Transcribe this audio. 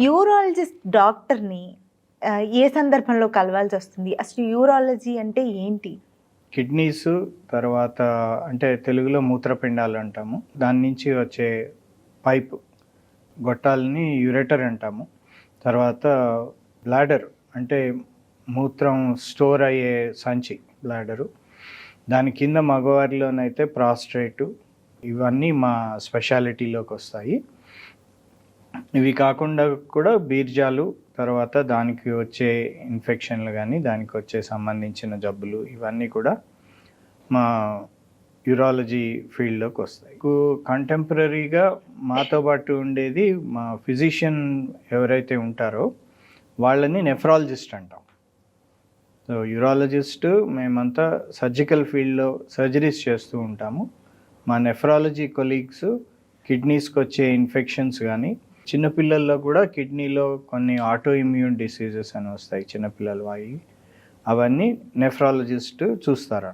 Urologist డాక్టర్ని ఏ సందర్భంలో కలవాల్సి వస్తుంది? అసలు యూరాలజీ అంటే ఏంటి? కిడ్నీస్ తర్వాత అంటే తెలుగులో మూత్రపిండాలు అంటాము. దాని నుంచి వచ్చే పైప్ గొట్టాలని యురేటర్ అంటాము. తర్వాత బ్లాడర్ అంటే మూత్రం స్టోర్ అయ్యే సంచి బ్లాడరు. దాని కింద మగవారిలోనైతే ప్రాస్ట్రేటు. ఇవన్నీ మా స్పెషాలిటీలోకి వస్తాయి. ఇవి కాకుండా కూడా బీర్జాలు తర్వాత దానికి వచ్చే ఇన్ఫెక్షన్లు కానీ దానికి వచ్చే సంబంధించిన జబ్బులు ఇవన్నీ కూడా మా యూరాలజీ ఫీల్డ్లోకి వస్తాయి. కంటెంపరీగా మాతో పాటు ఉండేది మా ఫిజిషియన్ ఎవరైతే ఉంటారో వాళ్ళని నెఫ్రాలజిస్ట్ అంటాం. సో యూరాలజిస్ట్ మేమంతా సర్జికల్ ఫీల్డ్లో సర్జరీస్ చేస్తూ ఉంటాము. మా నెఫ్రాలజీ కొలీగ్స్ కిడ్నీస్కి వచ్చే ఇన్ఫెక్షన్స్ కానీ చిన్నపిల్లల్లో కూడా కిడ్నీలో కొన్ని ఆటో ఇమ్యూన్ డిసీజెస్ అని వస్తాయి చిన్నపిల్లలు అవి అవన్నీ నెఫ్రాలజిస్ట్ చూస్తారు